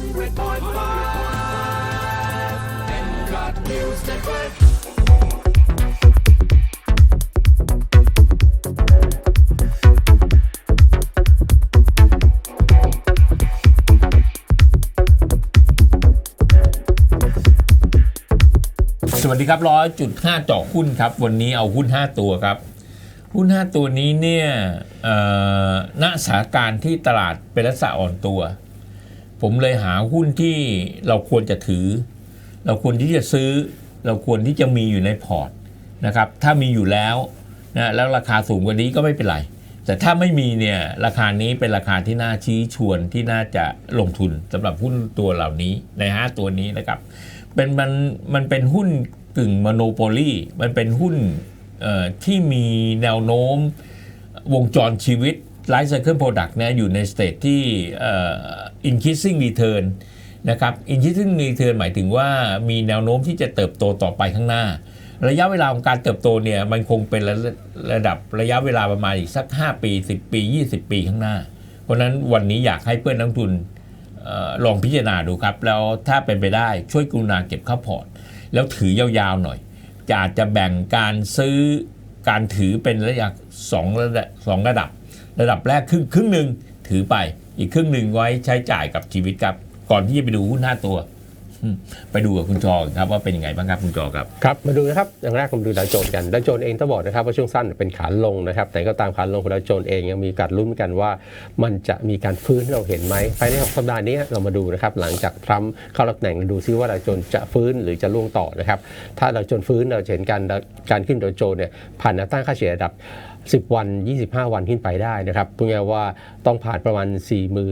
News network สวัสดีครับร้อยจุดห้าเจาะหุ้นครับ วันนี้เอาหุ้น 5 ตัวครับ หุ้น 5 ตัวนี้เนี่ยณสถานการณ์ที่ตลาดเป็นลักษณะอ่อนตัว ผมเลยหาหุ้นที่เราควรจะถือ เราควรที่จะซื้อ เราควรที่จะมีอยู่ในพอร์ตนะครับ ถ้ามีอยู่แล้วนะแล้วราคาสูงกว่านี้ก็ไม่เป็นไร แต่ถ้าไม่มีเนี่ยราคานี้เป็นราคาที่น่าชี้ชวนที่น่าจะลงทุนสำหรับหุ้นตัวเหล่านี้ใน5ตัวนี้นะครับ เป็นมันมันเป็นหุ้นกึ่งมโนโปลีมันเป็นหุ้นที่มีแนวโน้มวงจรชีวิต Life Cycle Product เนี่ยอยู่ในสเตจที่ increasing return นะครับ increasing return หมายถึงว่ามีแนวโน้มที่จะเติบโตต่อไปข้างหน้า ระยะเวลาของการเติบโตเนี่ยมันคงเป็นระระดับระยะเวลาประมาณอีกสัก 5 ปี 10 ปี 20 ปีข้างหน้า เพราะนั้นวันนี้อยากให้เพื่อนนักทุนออลองพิจารณาดูครับ แล้วถ้าเป็นไปได้ช่วยกรุณาเก็บเข้าพอร์ต แล้วถือยาวๆหน่อยจะอาจจะแบ่งการซื้อการถือเป็นระยะสองระดับสองระดับ ระดับแรกครึ่งครึ่งหนึ่งถือไป อีกครึ่งหนึ่งไว้ใช้จ่ายกับชีวิตครับ ก่อนที่จะไปดูหุ้นห้าตัว ไปดูกับคุณจอครับว่าเป็นยังไงบ้างครับคุณจอครับ ครับมาดูนะครับอย่างแรกผมดูดาวโจนส์กันดาวโจนส์เองต้องบอกนะครับว่าช่วงสั้นเป็นขาลงนะครับ แต่ก็ตามขาลงของดาวโจนส์เองยังมีการลุ้นกันว่า มันจะมีการฟื้นเราเห็นไหมภายในสัปดาห์นี้เรามาดูนะครับหลังจากทรัมป์เข้ารับตำแหน่งดูซิว่าดาวโจนส์จะฟื้นหรือจะล่วงต่อนะครับถ้าดาวโจนส์ฟื้นเราจะเห็นการการขึ้นดาวโจนส์เนี่ยผ่านแนวต้านค่าเฉลี่ยระดับ 10 วัน 25 วันขึ้นไปได้นะครับพูดง่ายว่าต้องผ่านประมาณ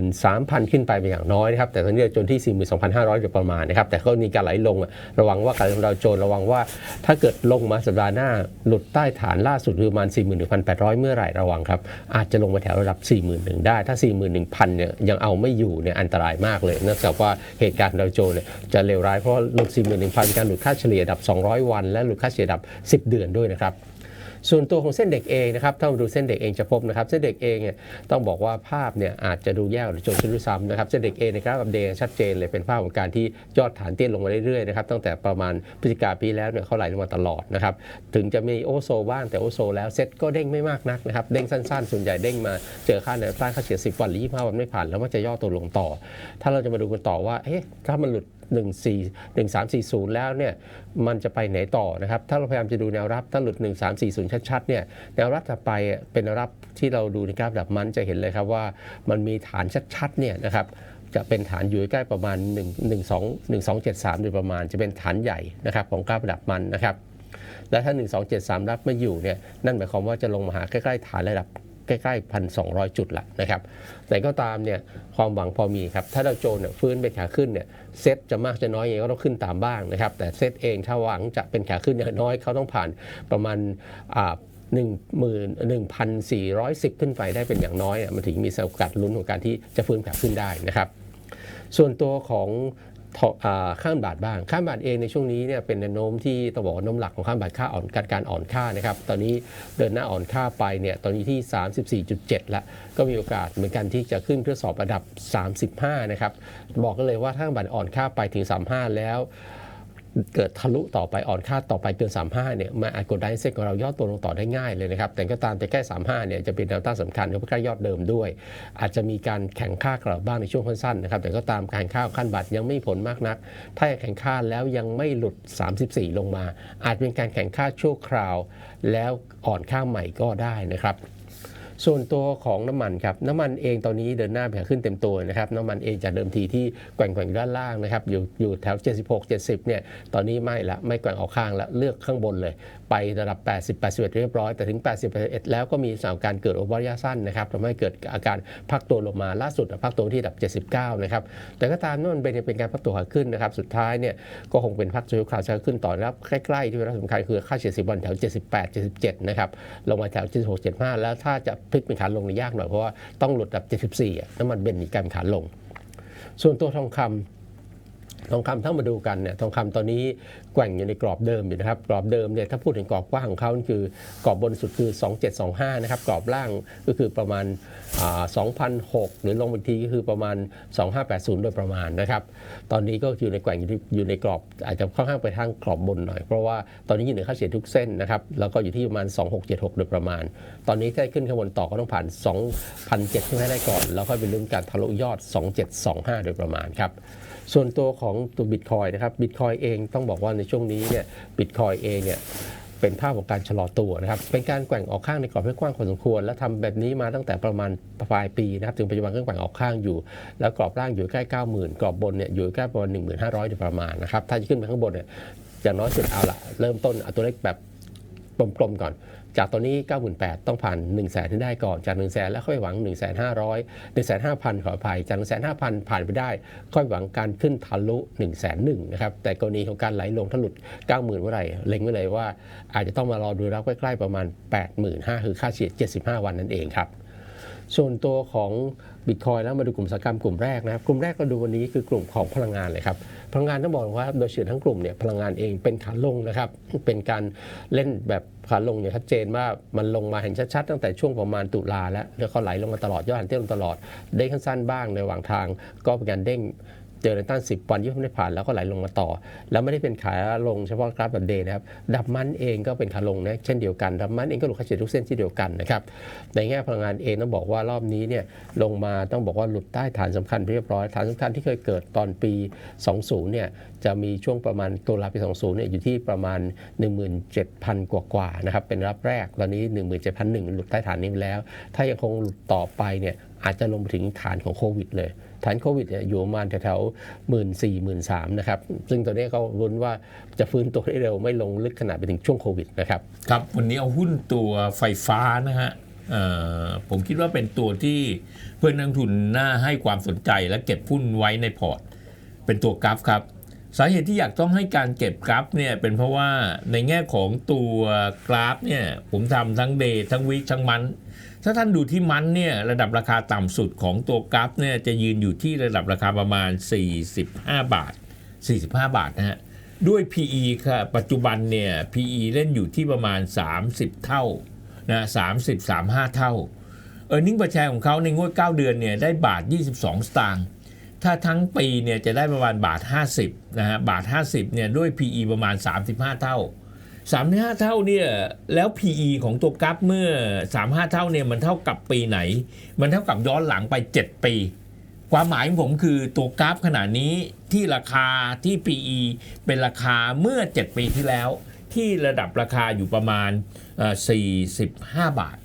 43,000 ขึ้นไปเป็นอย่างน้อยนะครับ แต่ตอนนี้จนที่ 42,500โดยประมาณนะครับ แต่ก็มีการไหลลงอะระวังว่าการลงดาวโจนระวังว่าถ้าเกิดลงมาสัปดาห์หน้า หลุดใต้ฐานล่าสุดคือประมาณ 41,800 เมื่อไหร่ระวังครับ อาจจะลงมาแถวระดับ 41,000 ได้ ถ้า 41,000 เนี่ยยังเอาไม่อยู่เนี่ยอันตรายมากเลยเนื่องจากว่าเหตุการณ์ดาวโจนเนี่ยจะเลวร้ายเพราะหลุด41,000การหลุดค่าเฉลี่ยดับ 200 วัน และหลุดค่าเฉลี่ยดับ 10 เดือนด้วยนะครับ ส่วนตัวของเส้นเด็กเองนะครับถ้ามาดูเส้นเด็กเองจะพบนะครับ เส้นเด็กเองเนี่ยต้องบอกว่าภาพเนี่ยอาจจะดูแย่หรือจนด้วยซ้ำนะครับเส้นเด็กเองในกราฟอัปเดตชัดเจนเลยเป็นภาพของการที่ยอดฐานเตี้ยลงมาเรื่อยๆนะครับตั้งแต่ประมาณพฤศจิกาปีแล้วเนี่ยเขาไหลลงมาตลอดนะครับถึงจะมีโอโซบ้างแต่โอโซแล้วเซ็ตก็เด้งไม่มากนักนะครับเด้งสั้นๆ ส่วนใหญ่เด้งมาเจอค่าแนวต้านค่าเฉลี่ย10 วันหรือ25วันไม่ผ่านแล้วมันจะย่อตัวลงต่อ ถ้าเราจะมาดูกันต่อว่าเอ๊ะถ้ามันหลุด 1340 แล้วเนี่ยมันจะไปไหนต่อนะครับ ถ้าเราพยายามจะดูแนวรับถ้าหลุด 1340 ชัดๆเนี่ยแนวรับถัดไปเป็นแนวรับที่เราดูในกราฟแบบมันจะเห็นเลยครับว่ามันมีฐานชัดๆเนี่ยนะครับจะเป็นฐานอยู่ใกล้ประมาณ 1 1 2 1 2 7 3 โดยประมาณจะเป็นฐานใหญ่นะครับของกราฟระดับมันนะครับ และถ้า 1273 รับไม่อยู่เนี่ยนั่นหมายความว่าจะลงมาหาใกล้ ๆ ฐานระดับ ใกล้ๆพันสองจุดละนะครับแต่ก็ตามเนี่ยความหวังพอมีครับ ถ้าดาวโจนส์เนี่ยฟื้นเป็นขาขึ้นเนี่ยเซ็ตจะมากจะน้อยยังไงก็ต้องขึ้นตามบ้างนะครับ แต่เซ็ตเองถ้าหวังจะเป็นขาขึ้นอย่างน้อยเขาต้องผ่านประมาณอ่าหนึ่งหมื่นหนึ่งพันสี่ร้อยสิบขึ้นไปได้เป็นอย่างน้อยมันถึงมีโอกาสลุ้นของการที่จะฟื้นขาขึ้นได้นะครับ ส่วนตัวของ ข้ามบาทบ้างข้ามบาทเองในช่วงนี้เนี่ยเป็นแนวโน้มที่ต้องบอกว่าน้มหลักของข้ามบาทค่าอ่อนการการอ่อนค่านะครับตอนนี้เดินหน้าอ่อนค่าไปเนี่ยตอนนี้ที่ 34.7 ละก็มีโอกาสเหมือนกันที่จะขึ้นเพื่อสอบระดับ 35 นะครับบอกกันเลยว่าถ้าข้ามบาทอ่อนค่าไปถึง 35 แล้ว เกิดทะลุต่อไปอ่อนค่าต่อไปเกิน 35 เนี่ยมันอาจกดดันเซ็ตของเราย่อตัวลงต่อได้ง่ายเลยนะครับ แต่ก็ตามแต่แค่35 เนี่ยจะเป็นแนวต้านสำคัญเพราะใกล้ยอดเดิมด้วย อาจจะมีการแข่งค่ากลับบ้างในช่วงสั้นๆนะครับแต่ก็ตามการแข่งค่าขั้นบัตรยังไม่ผลมากนัก ถ้าแข่งค่าแล้วยังไม่หลุด 34 ลงมา อาจเป็นการแข่งค่าชั่วคราว แล้วอ่อนค่าใหม่ก็ได้นะครับ ส่วนตัวของน้ำมันครับน้ำมันเองตอนนี้เดินหน้าไปขึ้นเต็มตัวนะครับน้ำมันเองจากเดิมทีที่แกว่งๆด้านล่างนะครับอยู่อยู่แถว 76 70เนี่ยตอนนี้ไม่ละไม่แกว่งออกข้างละเลือกข้างบนเลย ไประดับ 80 81 เรียบร้อย แต่ถึง 80 81 แล้วก็มีสาการเกิดโอเวอร์ยะสั้นนะครับทำให้เกิดอาการพักตัวลงมาล่าสุดพักตัวที่ระดับ 79 นะครับแต่ก็ตามนั่นเป็นเป็นการพักตัวขาขึ้นนะครับสุดท้ายเนี่ยก็คงเป็นพักตัวขาขึ้นต่อนะครับใกล้ๆที่เป็นสำคัญคือค่าเฉลี่ย10วันแถว 78 77 นะครับลงมาแถว 76 75 แล้วถ้าจะพลิกเป็นขาลงนี่ยากหน่อยเพราะว่าต้องหลุดระดับ 74อะน้ำมันเบนมีการขาลง ส่วนตัวทองคำทองคำถ้ามาดูกันเนี่ยทองคำตอนนี้ แกว่งอยู่ในกรอบเดิมอยู่นะครับกรอบเดิมเนี่ยถ้าพูดถึงกรอบกว้างของเขาคือกรอบบนสุดคือ 2725 นะครับกรอบล่างก็คือประมาณ 2,006 หรือลงอีกทีก็คือประมาณ 2580 โดยประมาณนะครับ ตอนนี้ก็อยู่ในแกว่งอยู่ที่อยู่ในกรอบ อาจจะค่อนข้างไปทางกรอบบนหน่อย เพราะว่าตอนนี้อยู่เหนือค่าเฉลี่ยทุกเส้นนะครับแล้วก็อยู่ที่ประมาณ 2676 โดยประมาณ ตอนนี้ถ้าขึ้นข้างบนต่อก็ต้องผ่าน 2,007 ขึ้นให้ได้ก่อน แล้วค่อยไปลุ้นการทะลุยอด 2725 โดยประมาณครับส่วนตัวของตัวบิตคอยนะครับบิตคอยเองต้องบอกว่าในช่วงนี้เนี่ยบิตคอยเองเนี่ยเป็นภาพของการชะลอตัวนะครับ เป็นการแกว่งออกข้างในกรอบที่กว้างพอสมควร และทำแบบนี้มาตั้งแต่ประมาณปลายปีนะครับ ถึงปัจจุบันก็แกว่งออกข้างอยู่ แล้วกรอบล่างอยู่ใกล้ 90,000 กรอบบนเนี่ยอยู่ใกล้ประมาณ1,500โดยประมาณนะครับ ถ้าจะขึ้นไปข้างบนเนี่ยอย่างน้อยสุดเอาละเริ่มต้นเอาตัวเลขแบบกลมๆก่อน จากตอนนี้ 98,000 ต้องผ่าน 1 0 0 0 0แสนที่ได้ก่อน จาก 1 0 0 0 0แสนแล้วค่อยหวัง 1 5 0 0 1 5,000 ขออภัยจาก 1 5 0 0 0 ผ่านไปได้ ค่อยหวังการขึ้นทะลุ1 1 0 0 0นะครับ แต่กรณีของการไหลลงถ้าหลุด 90,000เมื่อไหร่ เล็งไว้เลยว่าอาจจะต้องมารอดูรับใกล้ๆประมาณ 85,000คือค่าเฉลี่ย75 วันนั่นเองครับ ส่วนตัวของบิตคอยแล้วมาดูกลุ่มอุตสาหกรรมกลุ่มแรกนะครับ กลุ่มแรกเราดูวันนี้คือกลุ่มของพลังงานเลยครับ พลังงานต้องบอกว่าโดยเฉลี่ยทั้งกลุ่มเนี่ยพลังงานเองเป็นขาลงนะครับ เป็นการเล่นแบบขาลงอย่างชัดเจนว่ามันลงมาเห็นชัดๆตั้งแต่ช่วงประมาณตุลาแล้วแล้วก็ไหลลงมาตลอดยอดหันเตี้ยลงตลอดเด้งสั้นบ้างในระหว่างทางก็เป็นการเด้ง เจอในต้าน 10 วันที่ไม่ได้ผ่านแล้วก็ไหลลงมาต่อ แล้วไม่ได้เป็นขาลงเฉพาะกราฟแบบเดย์นะครับดับมันเองก็เป็นขาลงนะเช่นเดียวกัน ดับมันเองก็หลุดค่าเฉลี่ยทุกเส้นที่เดียวกันนะครับในแง่พลังงานเองต้องบอกว่ารอบนี้เนี่ยลงมาต้องบอกว่าหลุดใต้ฐานสำคัญเรียบร้อยฐานสำคัญที่เคยเกิดตอนปี 20 เนี่ยจะมีช่วงประมาณตุลาปี 20 เนี่ยอยู่ที่ประมาณ 17,000 กว่ากว่าๆนะครับเป็นรับแรกตอนนี้ 17,001 หลุดใต้ฐานนี้ไปแล้ว ถ้ายังคงหลุดต่อไปเนี่ย อาจจะลงไปถึงฐานของโควิดเลย ฐานโควิดอยู่ประมาณแถวๆหมื่นสี่หมื่นสามนะครับ ซึ่งตัวนี้เขาลุ้นว่าจะฟื้นตัวได้เร็วไม่ลงลึกขนาดไปถึงช่วงโควิดนะครับ ครับ วันนี้เอาหุ้นตัวไฟฟ้านะฮะผมคิดว่าเป็นตัวที่เพื่อนนักทุนน่าให้ความสนใจและเก็บหุ้นไว้ในพอร์ต เป็นตัวกราฟครับ สาเหตุที่อยากต้องให้การเก็บกราฟเนี่ยเป็นเพราะว่าในแง่ของตัวกราฟเนี่ยผมทำทั้งเดย์ทั้งวีคทั้งมันถ้าท่านดูที่มันเนี่ยระดับราคาต่ำสุดของตัวกราฟเนี่ยจะยืนอยู่ที่ระดับราคาประมาณ 45 บาท 45 บาทนะฮะด้วย PE ค่ะปัจจุบันเนี่ย PE เล่นอยู่ที่ประมาณ 30 เท่านะ30 35 เท่า เออร์เน็งประแชร์ของเขาในงวด 9 เดือนเนี่ยได้บาท 22 สตางค์ ถ้าทั้งปีเนี่ยจะได้ประมาณบาท 50นะฮะบาท 50เนี่ยด้วย PE ประมาณ 35 เท่า 35 เท่าเนี่ยแล้ว PE ของตัวกราฟเมื่อ 35 เท่าเนี่ยมันเท่ากับปีไหน มันเท่ากับย้อนหลังไป 7 ปี ความหมายของผมคือตัวกราฟขนาดนี้ที่ราคาที่ PE เป็นราคาเมื่อ 7 ปีที่แล้ว ที่ระดับราคาอยู่ประมาณอ่อ45 บาท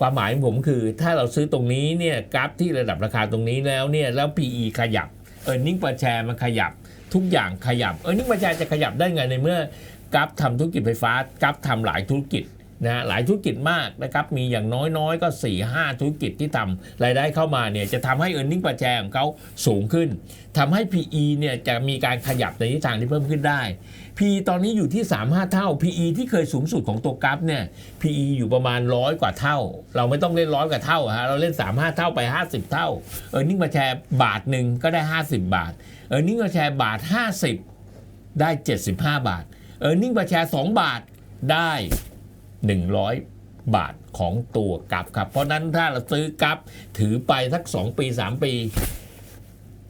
ความหมายของผมคือถ้าเราซื้อตรงนี้เนี่ยกราฟที่ระดับราคาตรงนี้แล้วเนี่ยแล้ว PE ขยับ e a r n i n g per share มันขยับทุกอย่างขยับ e a r n i n g per share จะขยับได้ไงในเมื่อกราฟทำธุรกิจไฟฟ้ากราฟทำหลายธุรกิจ นะหลายธุรกิจมากนะครับมีอย่างน้อยๆ ก็ 4 5 ธุรกิจที่ทำรายได้เข้ามาเนี่ยจะทำให้ e a r n i n g per share ของเขาสูงขึ้นทำให้ PE เนี่ยจะมีการขยับในทิศทางที่เพิ่มขึ้นได้ PE ตอนนี้อยู่ที่ 35 เท่า PE ที่เคยสูงสุดของตัวกราฟเนี่ย PE อยู่ประมาณร้อยกว่าเท่า เราไม่ต้องเล่นร้อยกว่าเท่าฮะเราเล่น 35 เท่าไป 50 เท่าเออร์เน็งมาแชร์บาทหนึ่งก็ได้ 50 บาทเออร์เน็งมาแชร์บาท 50 ได้ 75 บาทเออร์เน็งมาแชร์2บาทได้ 100 บาทของตัวกราฟครับ เพราะนั้นถ้าเราซื้อกราฟถือไปสัก 2 ปี 3 ปี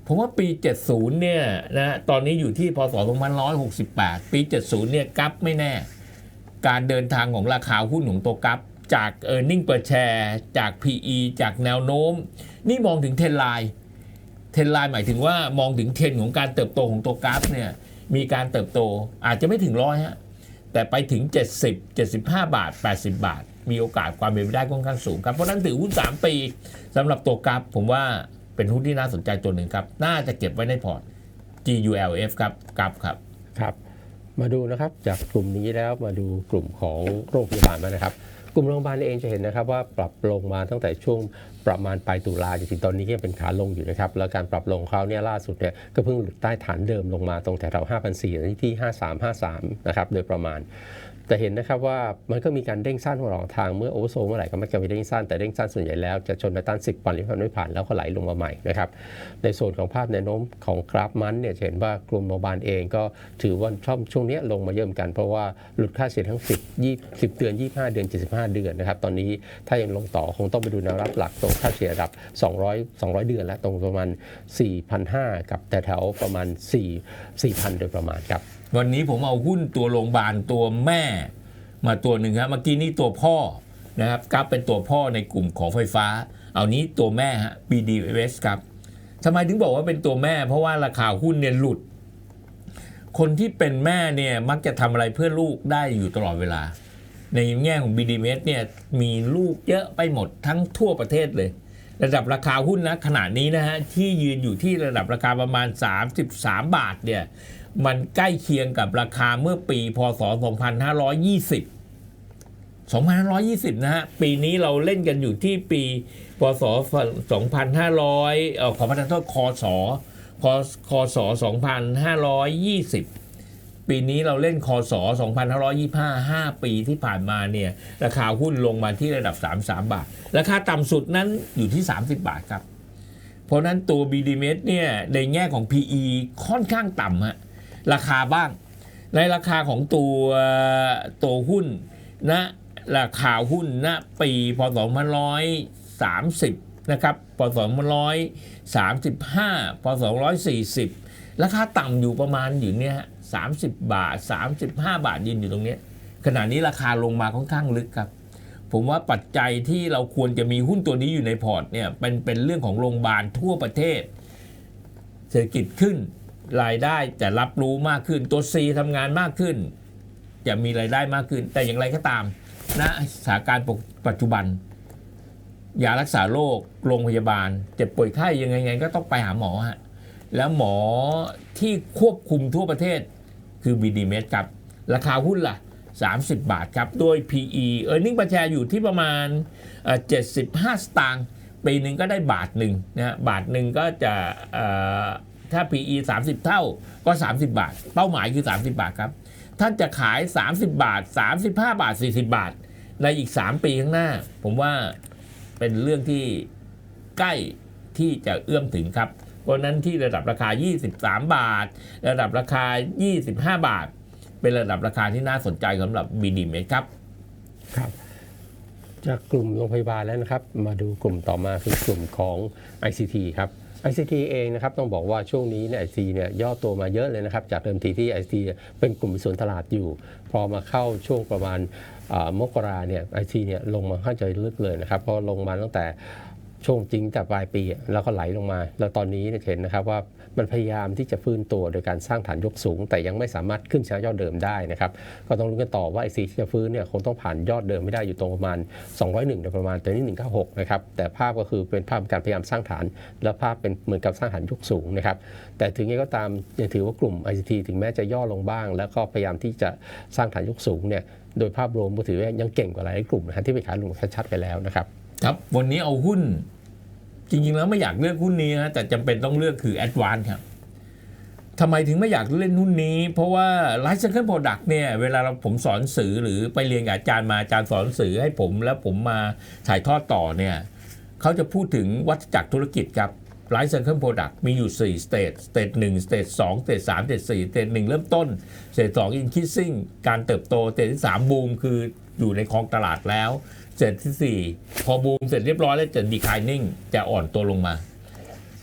ผมว่าปี 70 เนี่ยนะตอนนี้อยู่ที่พศ2568 ปี 70 เนี่ยกราฟไม่แน่ การเดินทางของราคาหุ้นของตัวกราฟจาก e a r n i n g per share จาก PE จากแนวโน้ม นี่มองถึงเทรนไลน์เทรนไลน์หมายถึงว่ามองถึงเทรนของการเติบโตของตัวกราฟเนี่ยมีการเติบโตอาจจะไม่ถึงร้อยฮะ แต่ไปถึง 70 75 บาท 80 บาท มีโอกาสความเป็นไปได้ค่อนข้างสูงครับ เพราะนั้นถือหุ้น 3 ปีสำหรับตัวกราฟผมว่าเป็นหุ้นที่น่าสนใจตัวหนึ่งครับ น่าจะเก็บไว้ในพอร์ต GULF ครับกราฟครับครับ มาดูนะครับจากกลุ่มนี้แล้วมาดูกลุ่มของโรงพยาบาลบ้านะครับ กลุ่มโรงพยาบาลเองจะเห็นนะครับว่าปรับลงมาตั้งแต่ช่วง ประมาณปลายตุลาจนถึงตอนนี้ก็ยังเป็นขาลงอยู่นะครับ แล้วการปรับลงเขาเนี่ยล่าสุดเนี่ยก็เพิ่งหลุดใต้ฐานเดิมลงมาตรงแถวๆ5,400ที่ 5353 นะครับโดยประมาณ แต่เห็นนะครับว่ามันก็มีการเด้งสั้นระหว่างทางเมื่อโอเวอร์โซเมื่อไหร่ก็มักจะมีเด้งสั้นแต่เด้งสั้นส่วนใหญ่แล้วจะชนไปต้าน 10 ปันหรือพันไม่ผ่านแล้วก็ไหลลงมาใหม่นะครับในส่วนของภาพแนวโน้มของกราฟมันเนี่ยจะเห็นว่ากลุ่มโมบานเองก็ถือว่าช่วงช่วงนี้ลงมาเยอะเหมือนกัน เพราะว่าหลุดค่าเฉลี่ยทั้ง 10 20 10เดือน 25 เดือน 75 เดือนนะครับตอนนี้ถ้ายังลงต่อคงต้องไปดูแนวรับหลักตรงค่าเฉลี่ยระดับ 200 200 เดือนแล้วตรงประมาณ4,500กับแต่แถวประมาณ4 4,000 โดยประมาณครับ วันนี้ผมเอาหุ้นตัวโรงพยาบาลตัวแม่ มาตัวหนึ่งครับเมื่อกี้นี่ตัวพ่อนะครับกราฟเป็นตัวพ่อในกลุ่มของไฟฟ้า เอานี้ตัวแม่ฮะ BDS ครับทำไมถึงบอกว่าเป็นตัวแม่ เพราะว่าราคาหุ้นเนี่ยหลุด คนที่เป็นแม่เนี่ยมักจะทำอะไรเพื่อลูกได้อยู่ตลอดเวลา ในแง่ของ BDS เนี่ยมีลูกเยอะไปหมดทั้งทั่วประเทศเลย ระดับราคาหุ้นนะขณะนี้นะฮะที่ยืนอยู่ที่ระดับราคาประมาณ 33 บาทเนี่ย มันใกล้เคียงกับราคาเมื่อปีพศ 2520 2520 นะฮะ ปีนี้เราเล่นกันอยู่ที่ปีพศ 2500เอ่อขอประทานโทษคศคคศ 2520ปีนี้เราเล่นคศ2525 5 ปีที่ผ่านมาเนี่ยราคาหุ้นลงมาที่ระดับ 33 บาท ราคาต่ำสุดนั้นอยู่ที่ 30 บาทครับ เพราะนั้นตัว BDM เนี่ยในแง่ของ PE ค่อนข้างต่ำฮะ ราคาบ้าง ในราคาของตัวตัวหุ้นณราคาหุ้นณปีพศ2530นะครับพศ2535พศ140 ราคาต่ำอยู่ประมาณอยู่เนี้ยฮะ30บาท 35 บาทยืนอยู่ตรงเนี้ยขณะนี้ราคาลงมาค่อนข้างลึกครับ ผมว่าปัจจัยที่เราควรจะมีหุ้นตัวนี้อยู่ในพอร์ตเนี่ยเป็นเป็นเรื่องของโรงพยาบาลทั่วประเทศ เศรษฐกิจขึ้น รายได้จะรับรู้มากขึ้นตัว C ทำงานมากขึ้น จะมีรายได้มากขึ้น แต่อย่างไรก็ตามณสถานการณ์ปัจจุบันยารักษาโรคโรงพยาบาล เจ็บป่วยไข้ยังไงไงก็ต้องไปหาหมอฮะแล้วหมอที่ควบคุมทั่วประเทศคือ BDMS ครับ ราคาหุ้นล่ะ 30 บาทครับ โดย PE e a r n i n g per share อยู่ที่ประมาณเอ่อ75 สตางค์ปีหนึ่งก็ได้บาทหนึ่งนะบาทหนึ่งก็จะ ถ้า PE 30 เท่าก็ 30 บาท เป้าหมายคือ 30 บาทครับ ท่านจะขาย 30 บาท 35 บาท 40 บาท ในอีก 3 ปีข้างหน้า ผมว่าเป็นเรื่องที่ใกล้ที่จะเอื้อมถึงครับ เพราะนั้นที่ระดับราคา 23 บาท ระดับราคา 25 บาท เป็นระดับราคาที่น่าสนใจสำหรับ BD m ครับ ครับ จากกลุ่มโรงพยาบาลแล้วนะครับ มาดูกลุ่มต่อมาคือกลุ่มของ ICT ครับ ICT เองนะครับต้องบอกว่าช่วงนี้เนี่ย ICT เนี่ยย่อตัวมาเยอะเลยนะครับ จากเดิมทีที่ ICT เนี่ยเป็นกลุ่มส่วนตลาดอยู่ พอมาเข้าช่วงประมาณมกราเนี่ย ICT เนี่ยลงมาค่อนข้างจลึกเลยนะครับเพราะลงมาตั้งแต่ช่วงจริงแต่ปลายปี แล้วก็ไหลลงมา แล้วตอนนี้เห็นนะครับว่า มันพยายามที่จะฟื้นตัวโดยการสร้างฐานยกสูง แต่ยังไม่สามารถขึ้นชนะยอดเดิมได้นะครับก็ต้องลุ้กันต่อว่าไอซีที่จะฟื้นเนี่ยคงต้องผ่านยอดเดิมไม่ได้อยู่ตรงประมาณ 201โดยประมาณตัวนี้196นะครับแต่ภาพก็คือเป็นภาพการพยายามสร้างฐาน และภาพเป็นเหมือนกับสร้างฐานยกสูงนะครับแต่ถึงยังไงก็ตามยังถือว่ากลุ่ม ICT ถึงแม้จะย่อลงบ้าง แล้วก็พยายามที่จะสร้างฐานยกสูงเนี่ยโดยภาพรวมก็ถือว่ายังเก่งกว่าหลายกลุ่มนะฮะที่ไปขายลงชัดๆไปแล้วนะครับครับวันนี้เอาหุ้น จริงๆแล้วไม่อยากเลือกหุ้นนี้นะแต่จำเป็นต้องเลือกคือ a d v a n c e ครับทำไมถึงไม่อยากเล่นหุ้นนี้ เพราะว่า Life Cycle Product เนี่ยเวลาเราผมสอนสื่อหรือไปเรียนกับอาจารย์มาอาจารย์สอนสื่อให้ผมแล้วผมมาถ่ายทอดต่อเนี่ยเขาจะพูดถึงวัฏจักรธุรกิจครับ Life Cycle Product มีอยู่4 state state 1 state 2 state 3 state 4 state 1เตจหนึ่งเริ่มต้น state 2 increasing การเติบโต state ที่3 boom คืออยู่ในคลองตลาดแล้ว สเตที่ 4 พอบูมเสร็จเรียบร้อยแล้วจะ declining จะอ่อนตัวลงมา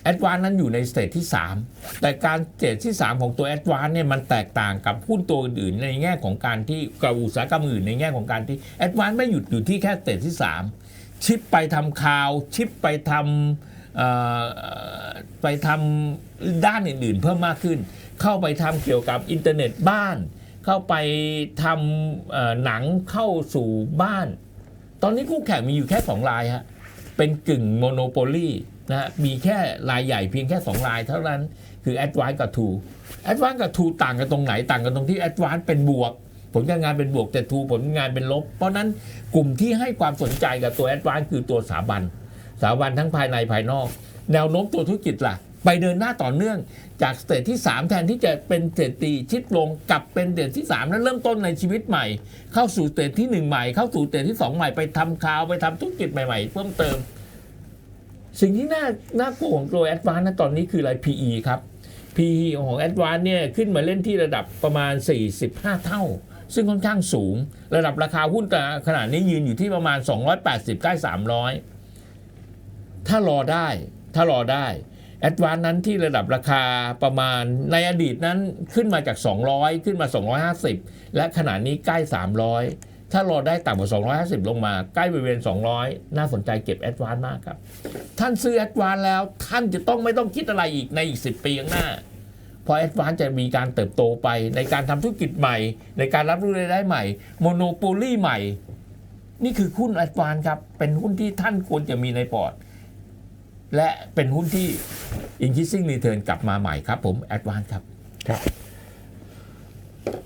แอดวานนั้นอยู่ในสเตจที่ 3 แต่การสเตจที่ 3 ของตัวแอดวานเนี่ยมันแตกต่างกับหุ้นตัวอื่นในแง่ของการที่กับอุตสาหกรรมอื่นในแง่ของการที่แอดวานไม่หยุดอยู่ที่แค่สเตจที่ 3 ชิปไปทำข่าว ชิปไปทำไปทำด้านอื่น ๆ เพิ่มมากขึ้น เข้าไปทำเกี่ยวกับอินเทอร์เน็ตบ้าน เข้าไปทำหนังเข้าสู่บ้าน ตอนนี้คู่แข่งมีอยู่แค่ 2 รายฮะ เป็นกึ่งโมโนโปลีนะฮะ มีแค่รายใหญ่เพียงแค่ 2 รายเท่านั้น คือ a d v a n c e กับ t ู a d v a n c e กับ t ูต่างกันตรงไหน ต่างกันตรงที่ a d v a n c e เป็นบวก ผลการงานเป็นบวกแต่ t ูผลงานเป็นลบ เพราะนั้นกลุ่มที่ให้ความสนใจกับตัว a d v a n c e คือตัวสถาบันสถาบันทั้งภายในภายนอก แนวโน้มตัวธุรกิจล่ะ ไปเดินหน้าต่อเนื่องจากสเตจที่ 3 แทนที่จะเป็นสเตจตีชิดลงกลับเป็นสเตจที่ 3 แล้วเริ่มต้นในชีวิตใหม่ เข้าสู่สเตจที่ 1 ใหม่ เข้าสู่สเตจที่ 2 ใหม่ไปทำข่าวไปทำธุรกิจใหม่ๆ เพิ่มเติม สิ่งที่น่าน่ากลัวของตัวแอดวานนะตอนนี้คืออะไร PE ครับ PE ของแอดวานเนี่ยขึ้นมาเล่นที่ระดับประมาณ 45 เท่า ซึ่งค่อนข้างสูง ระดับราคาหุ้นขนาดนี้ยืนอยู่ที่ประมาณ 280ใกล้300 ถ้ารอได้ถ้ารอได้ แอดวานนั้นที่ระดับราคาประมาณในอดีตนั้นขึ้นมาจาก 200 ขึ้นมา 250 และขณะนี้ใกล้ 300 ถ้ารอได้ต่ำกว่า 250 ลงมา ใกล้บริเวณ 200 น่าสนใจเก็บแอดวานมากครับ ท่านซื้อแอดวานแล้วท่านจะต้องไม่ต้องคิดอะไรอีกในอีก 10 ปีข้างหน้าเพราะแอดวานจะมีการเติบโตไปในการทำธุรกิจใหม่ ในการรับรู้รายได้ใหม่โมโนโปลีใหม่ นี่คือหุ้นแอดวานครับ เป็นหุ้นที่ท่านควรจะมีในพอร์ต และเป็นหุ้นที่ increasing return กลับมาใหม่ครับผมแอดวานครับ ครับ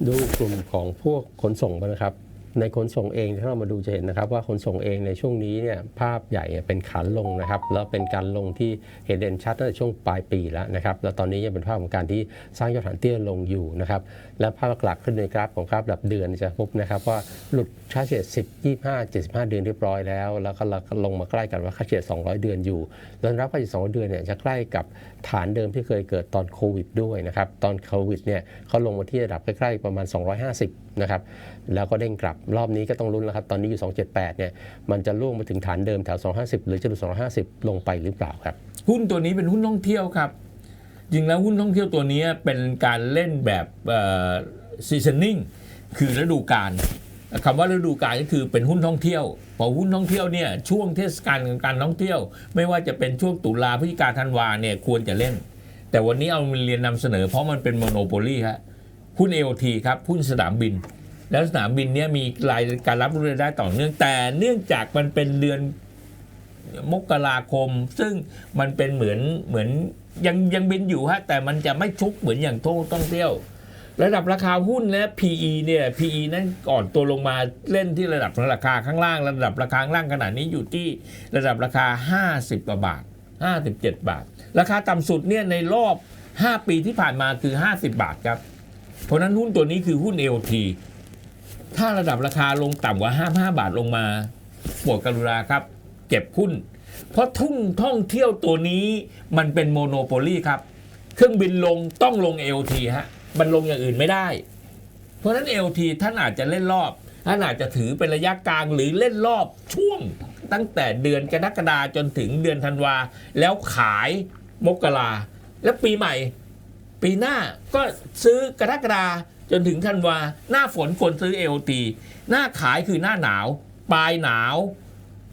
ดูกลุ่มของพวกขนส่งบ้างนะครับ ในขนส่งเองถ้าเรามาดูจะเห็นนะครับว่าขนส่งเองในช่วงนี้เนี่ยภาพใหญ่เป็นขาลงนะครับแล้วเป็นการลงที่เห็นเด่นชัดตั้งแต่ช่วงปลายปีแล้วนะครับแล้วตอนนี้ยังเป็นภาพของการที่สร้างยอดฐานเตี้ยลงอยู่นะครับและภาพหลักๆขึ้นในกราฟของกราฟระดับเดือนจะพบนะครับว่าหลุดค่าเฉลี่ย10 25 75 เดือนเรียบร้อยแล้ว แล้วก็ลงมาใกล้กันว่าค่าเฉลี่ย200 เดือนอยู่แล้วรับค่าเฉลี่ย200 เดือนเนี่ยจะใกล้กับฐานเดิมที่เคยเกิดตอนโควิดด้วยนะครับตอนโควิดเนี่ยเขาลงมาที่ระดับใกล้ๆประมาณ 250นะครับแล้วก็เด้งกลับรอบนี้ก็ต้องลุ้นแล้วครับ ตอนนี้อยู่ 278 เนี่ย มันจะล่วงมาถึงฐานเดิมแถว 250 หรือจะหลุด250 ลงไปหรือเปล่าครับ หุ้นตัวนี้เป็นหุ้นท่องเที่ยวครับ จริงแล้วหุ้นท่องเที่ยวตัวนี้เป็นการเล่นแบบซีซันนิ่งคือฤดูกาลคำว่าฤดูกาลก็คือเป็นหุ้นท่องเที่ยวพอหุ้นท่องเที่ยวเนี่ยช่วงเทศกาลของการท่องเที่ยว ไม่ว่าจะเป็นช่วงตุลาพฤศจิกาธันวาเนี่ยควรจะเล่น แต่วันนี้เอาเรียนนำเสนอเพราะมันเป็นโมโนโปลีฮะ หุ้น AOT ครับหุ้นสนามบิน แล้วสนามบินเนี่ยมีรายการรับรู้รายได้ต่อเนื่อง แต่เนื่องจากมันเป็นเดือนมกราคม ซึ่งมันเป็นเหมือนเหมือนยังยังบินอยู่ฮะแต่มันจะไม่ชุกเหมือนอย่างท่องเที่ยว ระดับราคาหุ้นและ PE เนี่ย PE นั้นก่อนตัวลงมาเล่นที่ระดับราคาข้างล่าง ระดับราคาข้างล่างขนาดนี้อยู่ที่ระดับราคา 50กว่าบาท 57 บาท ราคาต่ำสุดเนี่ยในรอบ 5 ปีที่ผ่านมาคือ 50 บาทครับ เพราะนั้นหุ้นตัวนี้คือหุ้น LT ถ้าระดับราคาลงต่ำกว่า 55 บาทลงมาปรดกรุณาครับ เก็บหุ้น เพราะทุ่งท่องเที่ยวตัวนี้มันเป็นโมโนโปลีครับ เครื่องบินลงต้องลง LT ฮะ มันลงอย่างอื่นไม่ได้ เพราะนั้น LT ท่านอาจจะเล่นรอบท่านอาจจะถือเป็นระยะกลางหรือเล่นรอบช่วง ตั้งแต่เดือนกรกฎาจนถึงเดือนธันวา แล้วขายมกราแล้วปีใหม่ ปีหน้าก็ซื้อกรกฎาจนถึงธันวา หน้าฝนควรซื้อ LT หน้าขายคือหน้าหนาว ปลายหนาว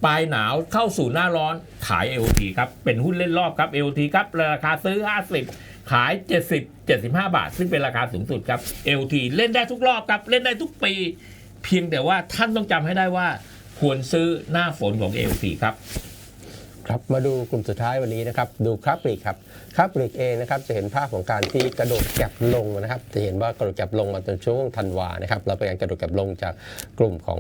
ปลายหนาวเข้าสู่หน้าร้อนขาย LT ครับ เป็นหุ้นเล่นรอบครับ LT ครับ ราคาซื้อ 50 ขาย 70 75 บาท ซึ่งเป็นราคาสูงสุดครับ LT เล่นได้ทุกรอบครับ เล่นได้ทุกปี เพียงแต่ว่าท่านต้องจำให้ได้ว่า ควรซื้อหน้าฝนของ LT ครับ ครับมาดูกลุ่มสุดท้ายวันนี้นะครับดูคราฟปลีกครับคราฟปลีกเองนะครับจะเห็นภาพของการที่กระโดดแก็บลงนะครับ จะเห็นว่ากระโดดแก็บลงมาจนช่วงธันวานะครับแล้วเป็นการกระโดดแก็บลงจากกลุ่มของ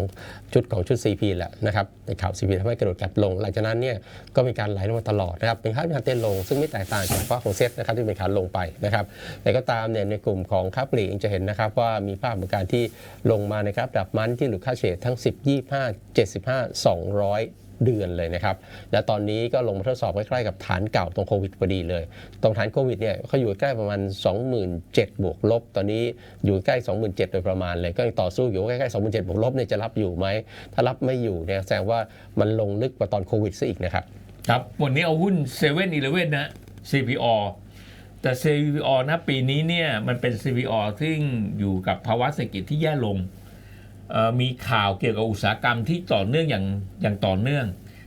ชุดของชุด CP แหละนะครับในข่าว CP ทำให้กระโดดแก็บลง หลังจากนั้นเนี่ยก็มีการไหลลงมาตลอดนะครับเป็นภาพการเต้นลง ซึ่งไม่แตกต่างจากภาพของเซ็ตนะครับที่เป็นขาลงไปนะครับแต่ก็ตามเนี่ยในกลุ่มของคราฟปลีกจะเห็นนะครับว่ามีภาพของการที่ลงมาในกราฟดับมันที่หลุดค่าเฉลี่ยทั้ง 10 25 75 200 เดือนเลยนะครับ และตอนนี้ก็ลงมาทดสอบใกล้ๆกับฐานเก่าตรงโควิดพอดีเลย ตรงฐานโควิดเนี่ยเขาอยู่ใกล้ประมาณ 27,000 บวกลบ ตอนนี้อยู่ใกล้ 27,000 โดยประมาณเลย ก็ยังต่อสู้อยู่ใกล้ๆ 27,000 บวกลบเนี่ยจะรับอยู่ไหม ถ้ารับไม่อยู่เนี่ยแสดงว่ามันลงลึกกว่าตอนโควิดซะอีกนะครับ ครับ วันนี้เอาหุ้น7 e เ e ่ e อีเลนะ CPO แต่ CPO นะปีนี้เนี่ยมันเป็น CPO ซึ่งอยู่กับภาวะเศรษฐกิจที่แย่ลง มีข่าวเกี่ยวกับอุตสาหกรรมที่ต่อเนื่องอย่างอย่างต่อเนื่อง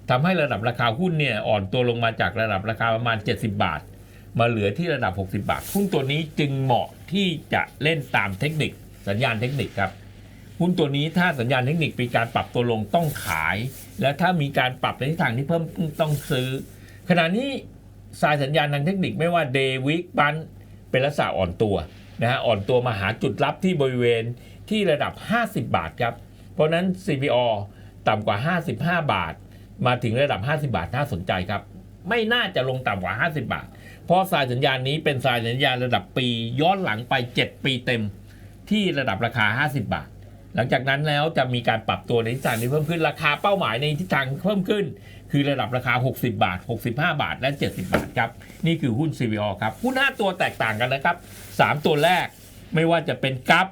ทำให้ระดับราคาหุ้นเนี่ยอ่อนตัวลงมาจากระดับราคาประมาณ 70 บาท มาเหลือที่ระดับ 60 บาท หุ้นตัวนี้จึงเหมาะที่จะเล่นตามเทคนิค สัญญาณเทคนิคครับหุ้นตัวนี้ถ้าสัญญาณเทคนิคมีการปรับตัวลงต้องขาย และถ้ามีการปรับในทิศทางที่เพิ่มต้องซื้อ ขณะนี้สายสัญญาณทางเทคนิคไม่ว่าเดวิกบันเป็นลักษณะอ่อนตัวนะฮะอ่อนตัวมาหาจุดรับที่บริเวณ ที่ระดับ 50 บาทครับ เพราะนั้น CPO ต่ำกว่า 55 บาท มาถึงระดับ 50 บาทน่าสนใจครับ ไม่น่าจะลงต่ำกว่า 50 บาท เพราะสายสัญญาณนี้เป็นสายสัญญาณระดับปีย้อนหลังไป 7 ปีเต็ม ที่ระดับราคา 50 บาท หลังจากนั้นแล้วจะมีการปรับตัวในทิศทางที่เพิ่มขึ้นราคาเป้าหมายในทิศทางเพิ่มขึ้น คือระดับราคา 60 บาท 65 บาท และ 70 บาทครับนี่คือหุ้น CVO ครับหุ้น5ตัวแตกต่างกันนะครับ 3 ตัวแรกไม่ว่าจะเป็นกัฟ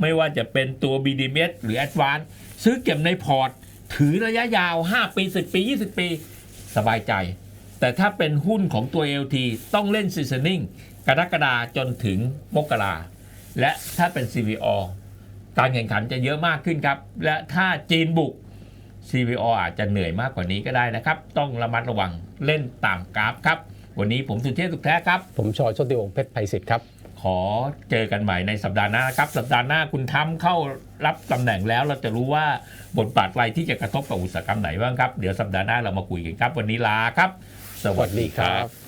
ไม่ว่าจะเป็นตัว BDMs หรือ Advance ซื้อเก็บในพอร์ต ถือระยะยาว 5 ปี 10 ปี 20 ปี สบายใจ แต่ถ้าเป็นหุ้นของตัว LT ต้องเล่น seasoning กรกฎาจนถึงมกราและถ้าเป็น CVO การแข่งขันจะเยอะมากขึ้นครับ และถ้าจีนบุก CVO อาจจะเหนื่อยมากกว่านี้ก็ได้นะครับ ต้องระมัดระวังเล่นตามกราฟครับ วันนี้ผมสุเทพสุขแท้ครับ ผมชอโชติวงศ์เพชรไพศิษฐ์ครับ ขอเจอกันใหม่ในสัปดาห์หน้านะครับ สัปดาห์หน้าคุณทำเข้ารับตำแหน่งแล้วเราจะรู้ว่าบทบาทอะไรที่จะกระทบกับอุตสาหกรรมไหนบ้างครับ เดี๋ยวสัปดาห์หน้าเรามาคุยกันครับ วันนี้ลาครับ สวัสดีครับ